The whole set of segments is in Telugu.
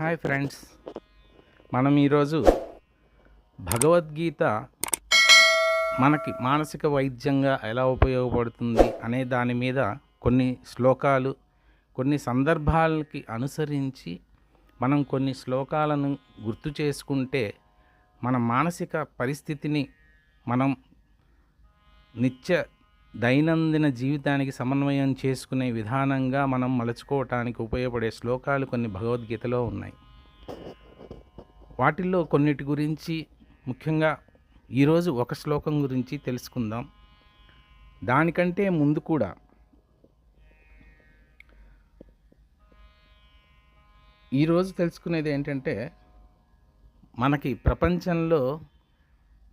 Hi friends. మనం ఈరోజు భగవద్గీత మనకి మానసిక వైద్యంగా ఎలా ఉపయోగపడుతుంది అనే దాని మీద కొన్ని శ్లోకాలు కొన్ని సందర్భాలకి అనుసరించి మనం కొన్ని శ్లోకాలను గుర్తు చేసుకుంటే మన మానసిక పరిస్థితిని మనం నిత్య దైనందిన జీవితానికి సమన్వయం చేసుకునే విధానంగా మనం మలుచుకోవటానికి ఉపయోగపడే శ్లోకాలు కొన్ని భగవద్గీతలో ఉన్నాయి. వాటిల్లో కొన్నిటి గురించి ముఖ్యంగా ఈరోజు ఒక శ్లోకం గురించి తెలుసుకుందాం. దానికంటే ముందు కూడా ఈరోజు తెలుసుకునేది ఏంటంటే మనకి ప్రపంచంలో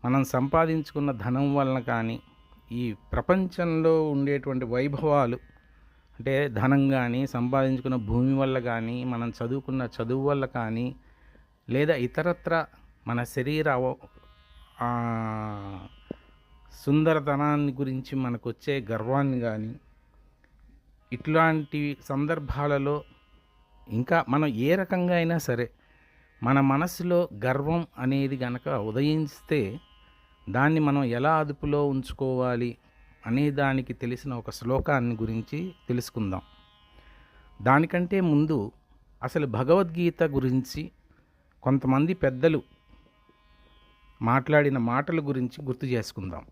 మనం సంపాదించుకున్న ధనం వలన కానీ ఈ ప్రపంచంలో ఉండేటువంటి వైభవాలు అంటే ధనం కానీ సంపాదించుకున్న భూమి వల్ల కానీ మనం చదువుకున్న చదువు వల్ల కానీ లేదా ఇతరత్ర మన శరీర సుందరతనాన్ని గురించి మనకు వచ్చే గర్వాన్ని కానీ ఇట్లాంటి సందర్భాలలో ఇంకా మనం ఏ రకంగా అయినా సరే మన మనసులో గర్వం అనేది గనక ఉదయిస్తే దాన్ని మనం ఎలా అదుపులో ఉంచుకోవాలి అనే దానికి తెలిసిన ఒక శ్లోకాన్ని గురించి తెలుసుకుందాం. దానికంటే ముందు అసలు భగవద్గీత గురించి కొంతమంది పెద్దలు మాట్లాడిన మాటల గురించి గుర్తు చేసుకుందాం.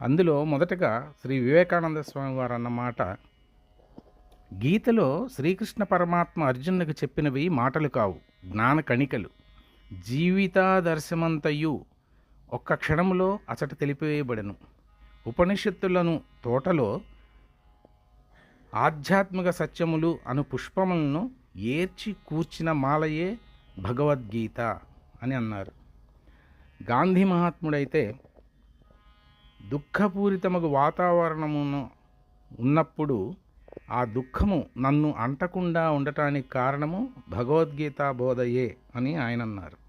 అందులో మొదటగా శ్రీ వివేకానంద స్వామి వారు అన్న మాట గీతలో శ్రీకృష్ణ పరమాత్మ అర్జునుకు చెప్పినవి మాటలు కావు జ్ఞాన కణికలు. జీవితాదర్శమంతయు ఒక్క క్షణంలో అచట తెలిపివేయబడెను ఉపనిషత్తులను తోటలో ఆధ్యాత్మిక సత్యములు అను పుష్పములను ఏర్చి కూర్చిన మాలయే భగవద్గీత అని అన్నారు. గాంధీ మహాత్ముడైతే దుఃఖపూరితమగు వాతావరణమును ఉన్నప్పుడు ఆ దుఃఖము నన్ను అంటకుండా ఉండటానికి కారణము భగవద్గీత బోధయే అని ఆయన అన్నారు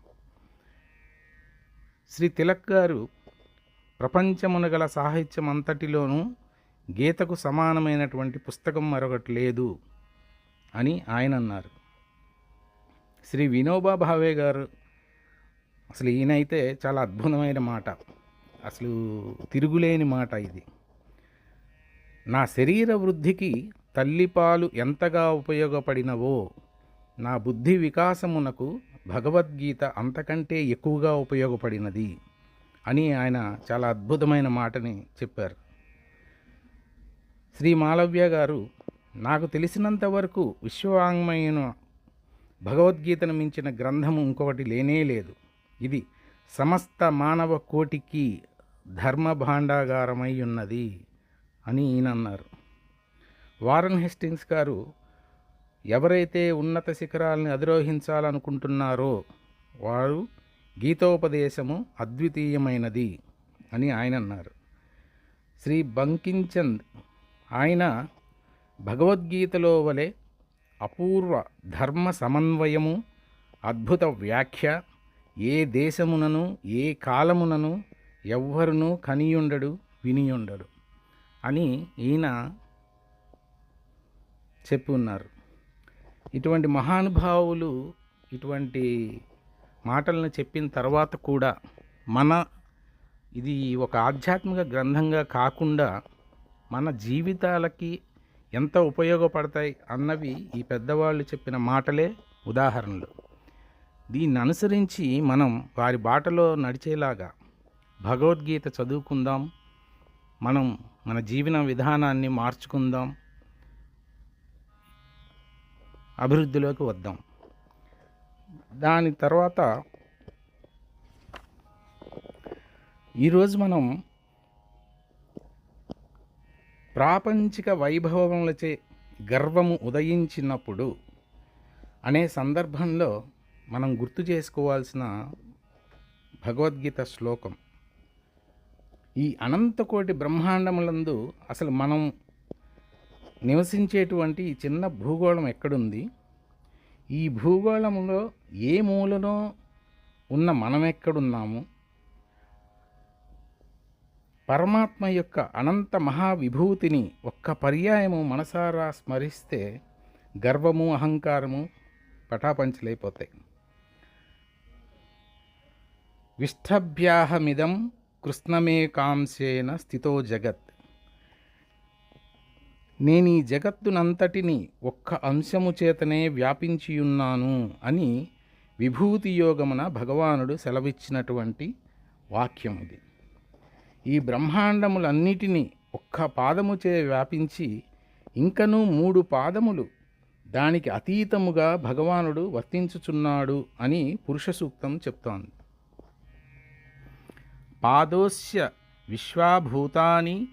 శ్రీ తిలక్ గారు ప్రపంచమున గల సాహిత్యం అంతటిలోనూ గీతకు సమానమైనటువంటి పుస్తకం మరొకటి లేదు అని ఆయన అన్నారు. శ్రీ వినోబా భావే గారు అసలు ఈయనైతే చాలా అద్భుతమైన మాట. అసలు తిరుగులేని మాట ఇది. నా శరీర వృద్ధికి తల్లిపాలు ఎంతగా ఉపయోగపడినవో నా బుద్ధి వికాసమునకు భగవద్గీత అంతకంటే ఎక్కువగా ఉపయోగపడినది అని ఆయన చాలా అద్భుతమైన మాటని చెప్పారు. శ్రీ మాలవ్య గారు నాకు తెలిసినంత వరకు విశ్వవాంగ్మయన భగవద్గీతను మించిన గ్రంథము ఇంకొకటి లేనే లేదు. ఇది సమస్త మానవ కోటికి ధర్మ భాండాగారమై ఉన్నది అని ఈయన అన్నారు వారన్ హెస్టింగ్స్ గారు ఎవరైతే ఉన్నత శిఖరాలను అధిరోహించాలనుకుంటున్నారో వారు గీతోపదేశము అద్వితీయమైనది అని ఆయన అన్నారు. శ్రీ బంకించంద్ ఆయన భగవద్గీతలో వలె అపూర్వ ధర్మ సమన్వయము అద్భుత వ్యాఖ్య ఏ దేశమునను ఏ కాలమునను ఎవ్వరునూ కనియుండడు వినియుండడు అని ఈయన చెప్పి ఉన్నారు. ఇటువంటి మహానుభావులు ఇటువంటి మాటలను చెప్పిన తర్వాత కూడా మన ఇది ఒక ఆధ్యాత్మిక గ్రంథంగా కాకుండా మన జీవితాలకి ఎంత ఉపయోగపడతాయి అన్నవి ఈ పెద్దవాళ్ళు చెప్పిన మాటలే ఉదాహరణలు. దీన్ని అనుసరించి మనం వారి బాటలో నడిచేలాగా భగవద్గీత చదువుకుందాం మనం మన జీవన విధానాన్ని మార్చుకుందాం అభివృద్ధిలోకి వద్దాం. దాని తర్వాత ఈరోజు మనం ప్రాపంచిక వైభవములచే గర్వము ఉదయించినప్పుడు అనే సందర్భంలో మనం గుర్తు చేసుకోవాల్సిన భగవద్గీత శ్లోకం. ఈ అనంతకోటి బ్రహ్మాండములందు అసలు మనం నివసించేటువంటి ఈ చిన్న భూగోళం ఎక్కడుంది? ఈ భూగోళంలో ఏ మూలలో ఉన్న మనం ఎక్కడున్నాము? పరమాత్మ యొక్క అనంత మహావిభూతిని ఒక్క పర్యాయము మనసారా స్మరిస్తే గర్వము అహంకారము పటాపంచలైపోతాయి. విష్టభ్యాహమిదం కృష్ణమేకాంశేన స్థితో జగత్. నేను ఈ జగత్తునంతటిని ఒక్క అంశము చేతనే వ్యాపించియున్నాను అని విభూతి యోగమున భగవానుడు సెలవిచ్చినటువంటి వాక్యం ఇది ఈ బ్రహ్మాండములన్నిటినీ ఒక్క పాదముచే వ్యాపించి ఇంకనూ మూడు పాదములు దానికి అతీతముగా భగవానుడు వర్తించుచున్నాడు అని పురుష సూక్తం చెప్తోంది. పాదోస్య విశ్వాభూతాని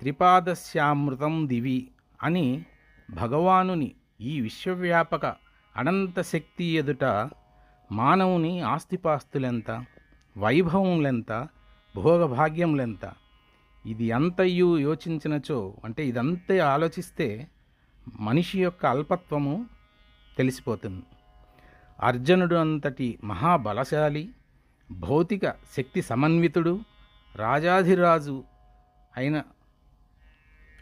త్రిపాదస్యామృతం దివి అని భగవానుని ఈ విశ్వవ్యాపక అనంత శక్తి ఎదుట మానవుని ఆస్తిపాస్తులెంత వైభవములెంత భోగభాగ్యములెంత ఇది అంతయు యోచించినచో అంటే ఇదంతే ఆలోచిస్తే మనిషి యొక్క అల్పత్వము తెలిసిపోతుంది. అర్జునుడు అంతటి మహాబలశాలి భౌతిక శక్తి సమన్వితుడు రాజాధిరాజు అయిన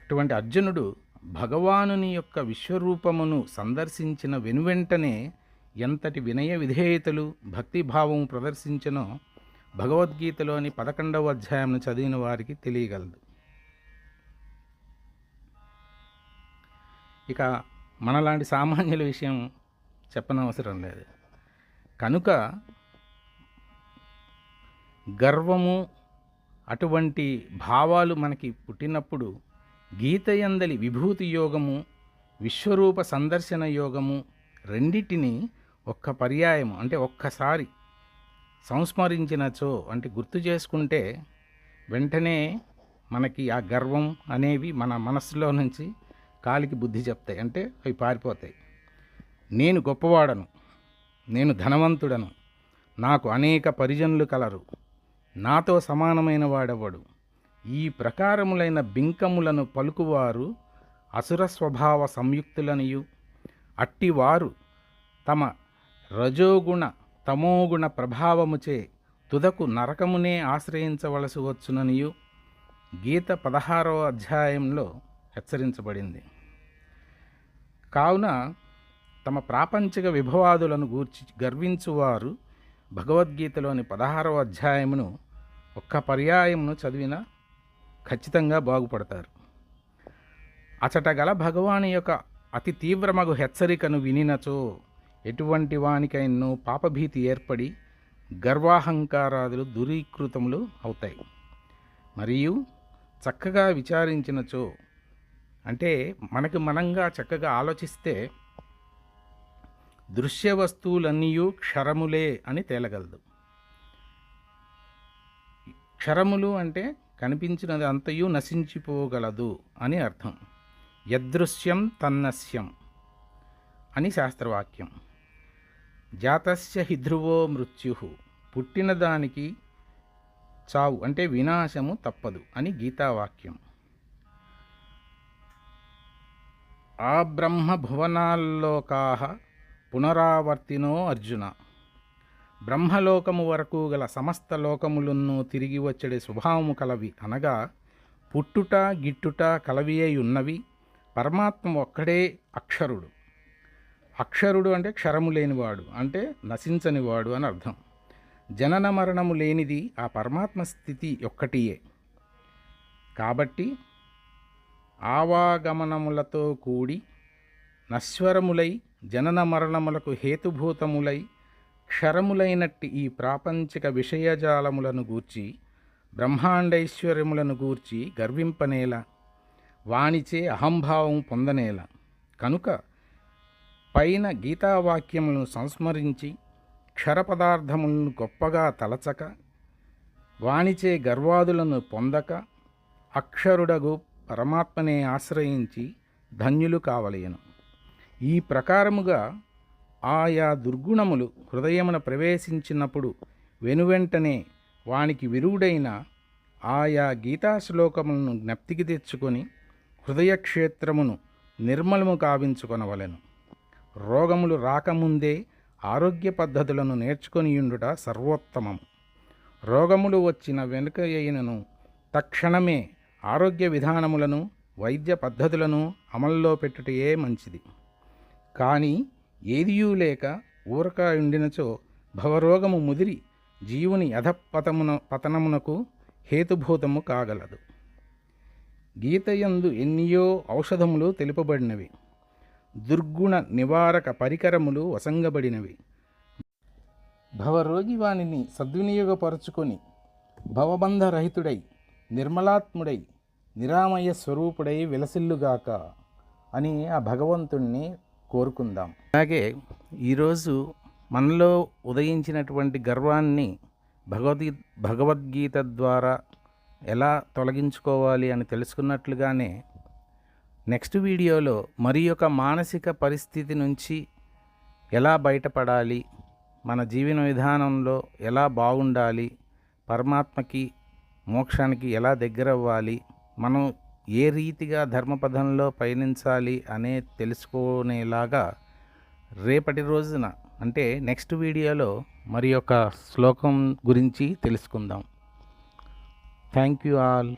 అటువంటి అర్జునుడు భగవానుని యొక్క విశ్వరూపమును సందర్శించిన వెనువెంటనే ఎంతటి వినయ విధేయతలు భక్తిభావం ప్రదర్శించనో భగవద్గీతలోని పదకొండవ అధ్యాయంను చదివిన వారికి తెలియగలదు. ఇక మనలాంటి సామాన్యుల విషయం చెప్పనవసరం లేదు. కనుక గర్వము అటువంటి భావాలు మనకి పుట్టినప్పుడు గీతయందలి విభూతి యోగము విశ్వరూప సందర్శన యోగము రెండిటిని ఒక్క పర్యాయము అంటే ఒక్కసారి సంస్మరించినచో అంటే గుర్తు చేసుకుంటే వెంటనే మనకి ఆ గర్వం అనేవి మన మనస్సులో నుంచి కాలికి బుద్ధి చెప్తాయి అంటే అవి పారిపోతాయి. నేను గొప్పవాడను నేను ధనవంతుడను నాకు అనేక పరిజనులు కలరు నాతో సమానమైన వాడెవడు ఈ ప్రకారములైన బింకములను పలుకువారు అసుర స్వభావ సంయుక్తులనియు. అట్టివారు తమ రజోగుణ తమోగుణ ప్రభావముచే తుదకు నరకమునే ఆశ్రయించవలసి వచ్చుననియు. గీత పదహారవ అధ్యాయంలో హెచ్చరించబడింది. కావున తమ ప్రాపంచిక విభవాదులను గూర్చి గర్వించువారు భగవద్గీతలోని పదహారవ అధ్యాయమును ఒక్క పర్యాయమును చదివిన ఖచ్చితంగా బాగుపడతారు. అచట గల భగవాని యొక్క అతి తీవ్రమగు హెచ్చరికను వినినచో ఎటువంటి వానికైనో పాపభీతి ఏర్పడి గర్వాహంకారాదులు దురీకృతములు అవుతాయి. మరియు చక్కగా విచారించినచో అంటే మనకి మనంగా చక్కగా ఆలోచిస్తే దృశ్య వస్తువులన్నీ క్షరములే అని తేలగలదు. క్షరములు అంటే కనిపించినది అంతయు నశించిపోగలదు అని అర్థం. యదృశ్యం తన్నస్యం అని శాస్త్రవాక్యం. జాతస్య హిధ్రువో మృత్యు. పుట్టిన దానికి చావు అంటే వినాశము తప్పదు అని గీతావాక్యం. ఆ బ్రహ్మ భువనాల్లోకా పునరావర్తినో అర్జున. బ్రహ్మలోకము వరకు గల సమస్త లోకములను తిరిగి వచ్చడే స్వభావము కలవి అనగా పుట్టుట గిట్టుట కలవియై ఉన్నవి పరమాత్మ ఒక్కడే అక్షరుడు. అక్షరుడు అంటే క్షరము లేనివాడు అంటే నశించనివాడు అని అర్థం. జనన మరణము లేనిది ఆ పరమాత్మ స్థితి ఒక్కటియే. కాబట్టి ఆవాగమనములతో కూడి నశ్వరములై జనన మరణములకు హేతుభూతములై క్షరములైనట్టి ఈ ప్రాపంచిక విషయజాలములను గూర్చి బ్రహ్మాండైశ్వర్యములను గూర్చి గర్వింపనేలా వాణిచే అహంభావం పొందనేలా. కనుక పైన గీతావాక్యములను సంస్మరించి క్షరపదార్థములను గొప్పగా తలచక వాణిచే గర్వాదులను పొందక అక్షరుడగు పరమాత్మనే ఆశ్రయించి ధన్యులు కావలేను. ఈ ప్రకారముగా ఆయా దుర్గుణములు హృదయమున ప్రవేశించినప్పుడు వెనువెంటనే వానికి విరుడైన ఆయా గీతాశ్లోకములను జ్ఞప్తికి తెచ్చుకొని హృదయక్షేత్రమును నిర్మలము కావించుకొనవలెను. రోగములు రాకముందే ఆరోగ్య పద్ధతులను నేర్చుకొనియుండుట సర్వోత్తమము. రోగములు వచ్చిన వెనుక అయినను తక్షణమే ఆరోగ్య విధానములను వైద్య పద్ధతులను అమల్లో పెట్టుటయే మంచిది. కానీ ఏదియూ లేక ఊరక ఉండినచో భవరోగము ముదిరి జీవుని అధపతమున పతనమునకు హేతుభూతము కాగలదు. గీతయందు ఎన్నియో ఔషధములు తెలుపబడినవి. దుర్గుణ నివారక పరికరములు వసంగబడినవి. భవరోగి వానిని సద్వినియోగపరుచుకొని భవబంధరహితుడై నిర్మలాత్ముడై నిరామయ స్వరూపుడై విలసిల్లుగాక అని ఆ భగవంతుణ్ణి కోరుకుందాం. అలాగే ఈరోజు మనలో ఉదయించినటువంటి గర్వాన్ని భగవద్గీ భగవద్గీత ద్వారా ఎలా తొలగించుకోవాలి అని తెలుసుకున్నట్లుగానే నెక్స్ట్ వీడియోలో మరి ఒక మానసిక పరిస్థితి నుంచి ఎలా బయటపడాలి మన జీవన విధానంలో ఎలా బాగుండాలి పరమాత్మకి మోక్షానికి ఎలా దగ్గర అవ్వాలి మనం ఏ రీతిగా ధర్మపథంలో పయనించాలి అనే తెలుసుకునేలాగా రేపటి రోజున అంటే నెక్స్ట్ వీడియోలో మరి యొక్క శ్లోకం గురించి తెలుసుకుందాం. Thank you all